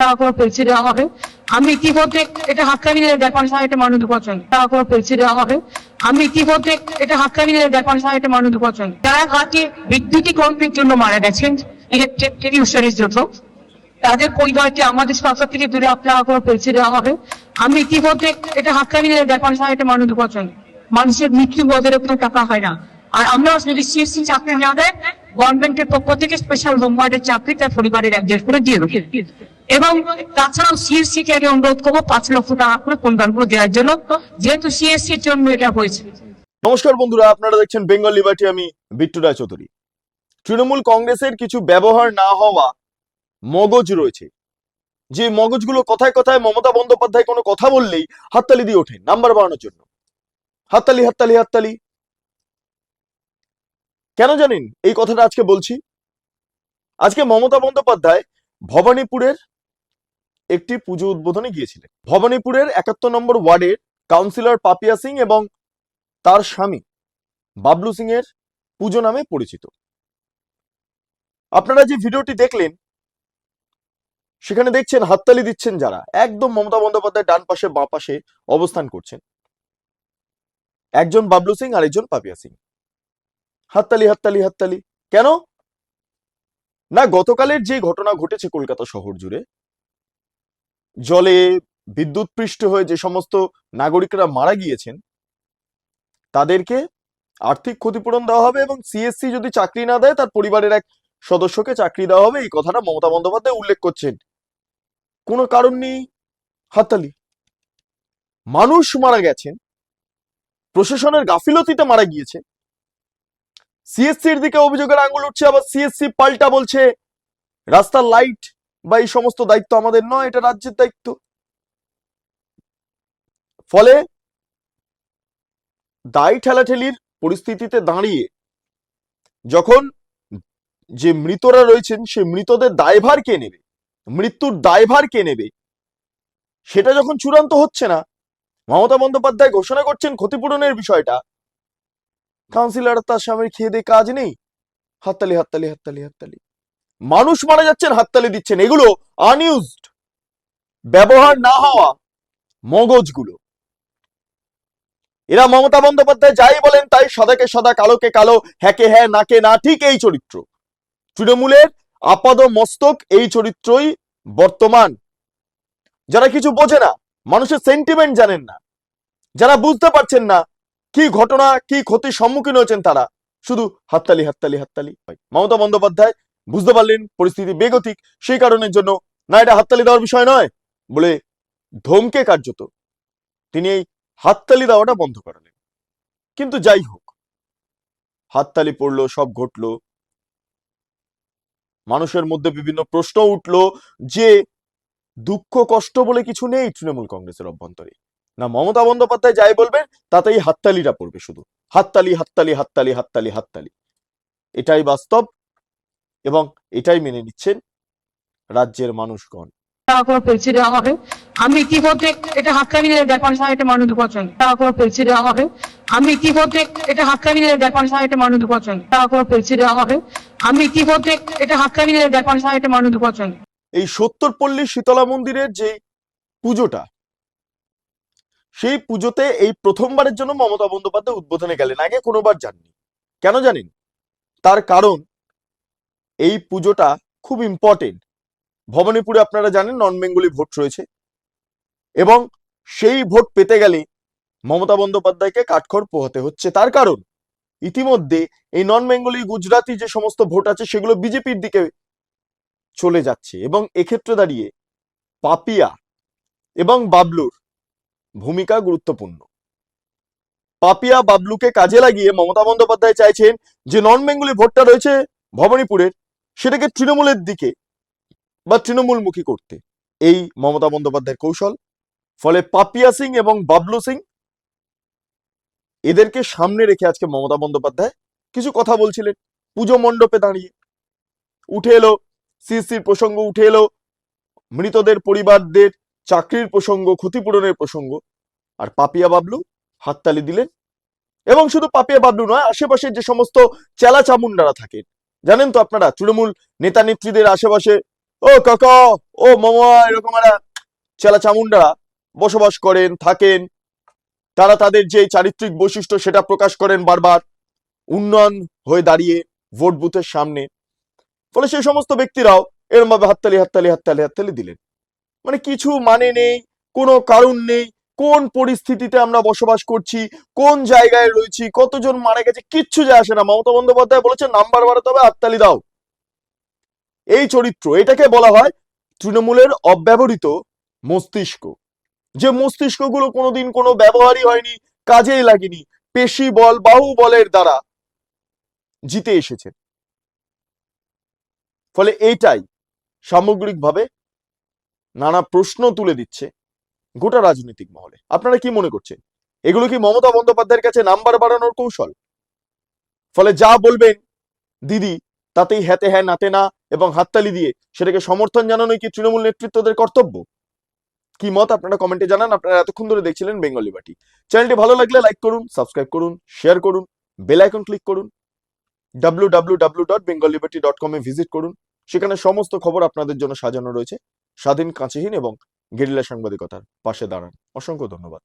আমি এটা মানুষ তাদের আমাদের সরকার থেকে দূরে আপ টাকা করে আমি এটা এটা মানুষ পছন্দ মানুষের মৃত্যু বদলে কোনো টাকা হয় না। আর আমরা যদি সিএসসি চাকরি না দেয় গভর্নমেন্টের পক্ষ থেকে স্পেশাল হোমগার্ডের চাকরি তার পরিবারের অ্যাডজাস্ট করে দিয়ে দেবে। এবং তাছাড়াও সিএসসি কে আমি অনুরোধ করব পাঁচ লক্ষ টাকা করে পরিবারগুলো দেওয়ার জন্য, যেহেতু সিএসসি এর জন্য এটা হয়েছে। নমস্কার বন্ধুরা, আপনারা দেখছেন বেঙ্গল লিবার্টি আমি বিট্টু রায় চৌধুরী। তৃণমূল কংগ্রেসের কিছু ব্যবহার না হওয়া মগজ রয়েছে। যে মগজগুলো কথায় কথায় মমতা বন্দ্যোপাধ্যায় কোনো কথা বললেই হাততালি দিয়ে ওঠে নাম্বার বাড়ানোর জন্য। হাততালি হাততালি হাততালি। কেন জানেন? এই কথাটা আজকে বলছি। আজকে মমতা বন্দ্যোপাধ্যায় ভবানীপুরের একটি পুজো উদ্বোধনে গিয়েছিলেন। ভবানীপুরের একাত্তর নম্বর ওয়ার্ডের কাউন্সিলর পাপিয়া সিং এবং তার স্বামী বাবলু সিং এর পুজো নামে পরিচিত। আপনারা যে ভিডিওটি দেখলেন, সেখানে দেখছেন, হাততালি দিচ্ছেন যারা। একদম মমতা বন্দ্যোপাধ্যায় ডান পাশে, বাঁ পাশে অবস্থান করছেন। একজন বাবলু সিং আর একজন পাপিয়া সিং। হাততালি হাততালি হাততালি। কেন? না, গতকালের যে ঘটনা ঘটেছে কলকাতা শহর জুড়ে জলে বিদ্যুৎ পৃষ্ঠ হয়ে যে সমস্ত নাগরিকরা মারা গিয়েছেন, তাদেরকে আর্থিক ক্ষতিপূরণ দেওয়া হবে এবং সিএসসি যদি চাকরি না দেয়, তার পরিবারের এক সদস্যকে চাকরি দেওয়া হবে। এই কথাটা মমতা বন্দ্যোপাধ্যায় উল্লেখ করছেন। কোনো কারণ নেই। হাততালি। মানুষ মারা গেছেন। প্রশাসনের গাফিলতিতে মারা গিয়েছে সিএসসির দিকে অভিযোগের আঙুল উঠছে, আবার সিএসসি পাল্টা বলছে, রাস্তার লাইট বা এই সমস্ত দায়িত্ব আমাদের নয়, এটা রাজ্যের দায়িত্ব। ফলে দায় ঠেলাঠেলির পরিস্থিতিতে দাঁড়িয়ে যখন যে মৃতরা রয়েছেন, সে মৃতদের দায়ভার কে নেবে? মৃত্যুর দায়ভার কে নেবে? সেটা যখন চূড়ান্ত হচ্ছে না, মমতা বন্দ্যোপাধ্যায় ঘোষণা করছেন ক্ষতিপূরণের বিষয়টা। কাউন্সিলর তার স্বামীর খেয়ে দিয়ে কাজ নেই। হাততালি হাততালি হাততালি হাততালি। মানুষ মারা যাচ্ছেন, হাততালি দিচ্ছেন, এগুলো আনইউজড ব্যবহার না হওয়া মগজগুলো। এরা মমতা বন্দ্যোপাধ্যায় যাই বলেন তাই সদাকে সদা, কালোকে কালো, হ্যাকে হ্যাঁ নাকে না, ঠিক এই চরিত্র। তৃণমূলের আপাদ মস্তক এই চরিত্রই বর্তমান। যারা কিছু বোঝে না, মানুষের সেন্টিমেন্ট জানেন না। যারা বুঝতে পারছেন না, কি ঘটনা, কি ক্ষতির সম্মুখীন হয়েছেন তারা, শুধু হাততালি হাততালি হাততালি। মমতা বন্দ্যোপাধ্যায় বুঝতে পারলেন, পরিস্থিতি বেগতিক, সেই কারণের জন্য না এটা হাততালি দেওয়ার বিষয় নয়, বলে ধমকে কার্যত। তিনি এই হাততালি দেওয়াটা বন্ধ করালেন। কিন্তু যাই হোক, হাততালি পড়ল, সব ঘটলো। মানুষের মধ্যে বিভিন্ন প্রশ্ন উঠল যে, দুঃখ, কষ্ট বলে কিছু নেই তৃণমূল কংগ্রেসের অভ্যন্তরে। না মমতা বন্দ্যোপাধ্যায় যাই বলবেন, তাতেই হাততালিটা পড়বে শুধু। হাততালি হাততালি হাততালি হাততালি হাততালি। এটাই বাস্তব এবং এটাই মেনে নিচ্ছেন রাজ্যের মানুষগণ। আমাকে? আমি ইতিমধ্যে এটা হাতকানি নিয়ে ব্যাপার সাহেব এটা মানুষ পছন্দ। করে পেয়েছে রে আমাকে? আমি ইতিমধ্যে এটা হাতকানি নিয়ে ব্যাপার সাহেব এটা মানুষ পছন্দ। টাকা করে পেয়েছে রে আমাকে? আমি ইতিমধ্যে এটা হাতকানি নিয়ে ব্যাপার সাহেব এটা মানুষ পছন্দ। এই সত্তরপল্লী শীতলা মন্দিরের যে পুজোটা সেই পুজোতে এই প্রথমবারের জন্য মমতা বন্দ্যোপাধ্যায় উদ্বোধনে গেলেন। আগে কোনোবার যাননি। কেন জানেন? তার কারণ এই পুজোটা খুব ইম্পর্টেন্ট ভবানীপুরে আপনারা জানেন নন বেঙ্গলি ভোট রয়েছে। এবং সেই ভোট পেতে গেলে মমতা বন্দ্যোপাধ্যায়কে কাঠখড় পোহাতে হচ্ছে। তার কারণ, ইতিমধ্যে এই নন বেঙ্গলি গুজরাটি যে সমস্ত ভোট আছে, সেগুলো বিজেপির দিকে চলে যাচ্ছে। এবং এক্ষেত্রে দাঁড়িয়ে পাপিয়া এবং বাবলুর ভূমিকা গুরুত্বপূর্ণ। পাপিয়া, বাবলুকে কাজে লাগিয়ে মমতা বন্দ্যোপাধ্যায় চাইছেন যে নন বেঙ্গলি ভোটটা রয়েছে ভবানীপুরের। সেটাকে তৃণমূলের দিকে বা তৃণমূলমুখী করতে। এই মমতা বন্দ্যোপাধ্যায়ের কৌশল। ফলে পাপিয়া সিং এবং বাবলু সিং এদেরকে সামনে রেখে আজকে মমতা বন্দ্যোপাধ্যায় কিছু কথা বলছিলেন। পুজো মণ্ডপে দাঁড়িয়ে। উঠে এলো সিসির প্রসঙ্গ, উঠে এলো। মৃতদের পরিবারদের চাকরির প্রসঙ্গ, ক্ষতিপূরণের প্রসঙ্গ। আর পাপিয়া বাবলু হাততালি দিলেন। এবং শুধু পাপিয়া বাবলু নয় আশেপাশে যে সমস্ত চেলা চামুন্ডারা থাকেন জানেন তো আপনারা, তৃণমূল নেতা নেত্রীদের আশেপাশে, ও কাকা, ও মামা, এরকম একটা চেলা চামুন্ডারা বসবাস করেন, থাকেন। তারা তাদের যে চারিত্রিক বৈশিষ্ট্য সেটা প্রকাশ করেন বারবার, উন্নয়ন হয়ে দাঁড়িয়ে ভোট বুথের সামনে। ফলে সেই সমস্ত ব্যক্তিরাও এরম ভাবে হাততালি হাততালি হাততালি হাততালি দিলেন। মানে কিছু মানে নেই, কোনো কারণ নেই কোন পরিস্থিতিতে আমরা বসবাস করছি, কোন জায়গায় রয়েছি, কতজন মারা গেছে, কিচ্ছু যায় আসে না। মমতা বন্দ্যোপাধ্যায় বলেছেন, নাম্বার বাড়াতে হবে, হাততালি দাও। এই চরিত্র, এটাকে বলা হয় তৃণমূলের অব্যবহৃত মস্তিষ্ক। যে মস্তিষ্কগুলো কোনোদিন কোনো ব্যবহারই হয়নি, কাজেই লাগেনি, পেশি বল, বাহু বলের দ্বারা জিতে এসেছে। ফলে এইটাই সামগ্রিকভাবে নানা প্রশ্ন তুলে দিচ্ছে। গোটা রাজনৈতিক মহলে। আপনারা কি মনে করছেন? এগুলো কি মমতা বন্দ্যোপাধ্যায়ের কাছে নাম্বার বাড়ানোর কৌশল? ফলে যা বলবেন, দিদি, তাতেই হ্যাতে হ্যাঁ নাতে না এবং হাততালি দিয়ে সেটাকে সমর্থন জানানোই কি তৃণমূল নেতৃত্বদের কর্তব্য? কি মত আপনারা কমেন্টে জানান। আপনারা এতক্ষণ ধরে দেখছিলেন বেঙ্গলি বাটি চ্যানেলটি ভালো লাগলে লাইক করুন সাবস্ক্রাইব করুন শেয়ার করুন বেল আইকন ক্লিক করুন ডট কমে ভিজিট করুন। সেখানে সমস্ত খবর আপনাদের জন্য সাজানো রয়েছে। স্বাধীন, কাঁচিহীন এবং গেরিলা সাংবাদিকতার পাশে দাঁড়ান। অসংখ্য ধন্যবাদ।